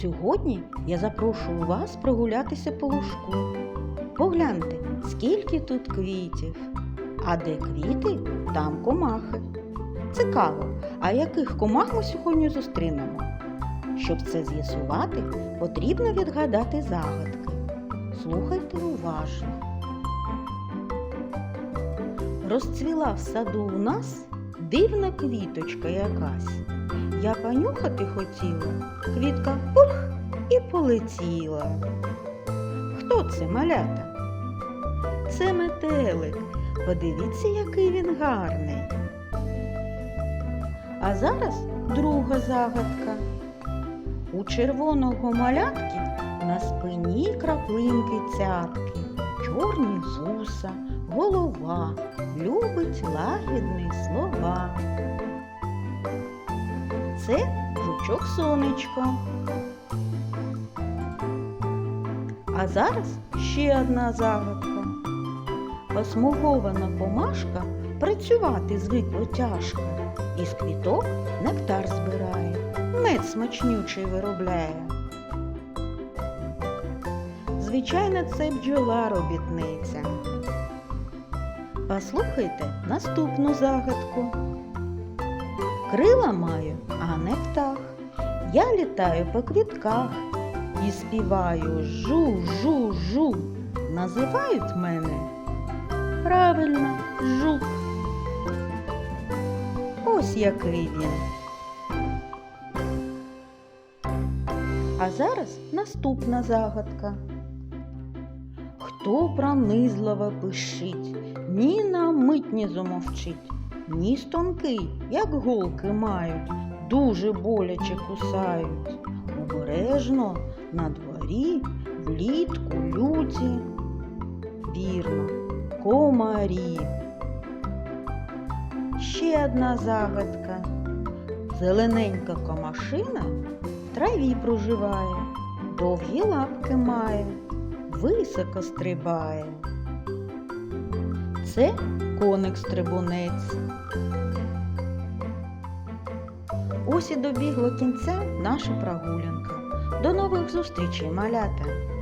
Сьогодні я запрошую вас прогулятися по лужку. Погляньте, скільки тут квітів. А де квіти, там комахи. Цікаво, а яких комах ми сьогодні зустрінемо? Щоб це з'ясувати, потрібно відгадати загадки. Слухайте уважно. Розцвіла в саду у нас дивна квіточка якась. Я понюхати хотіла, квітка пух і полетіла. Хто це малята? Це метелик. Подивіться, який він гарний. А зараз друга загадка. У червоного малятки на спині краплинки цятки, чорні вуса, голова, любить лагідні слова. Це жучок сонечко. А зараз ще одна загадка. Посмугована комашка працювати звикло тяжко. Із квіток нектар збирає, мед смачнючий виробляє. Звичайно, це бджола робітниця. Послухайте наступну загадку. Крила маю, а не птах. Я літаю по квітках і співаю жу-жу-жу. Називають мене правильно жук. Ось який він. А зараз наступна загадка. Хто пронизливо пишить, ні на мить не замовчить, ніс тонкий, як голки мають, дуже боляче кусають. Обережно на дворі, влітку люті. Вірно, комарі. Ще одна загадка. Зелененька комашина в траві проживає, довгі лапки має, високо стрибає. Це коник-стрибунець. Ось і добігла кінця наша прогулянка. До нових зустрічей, малята!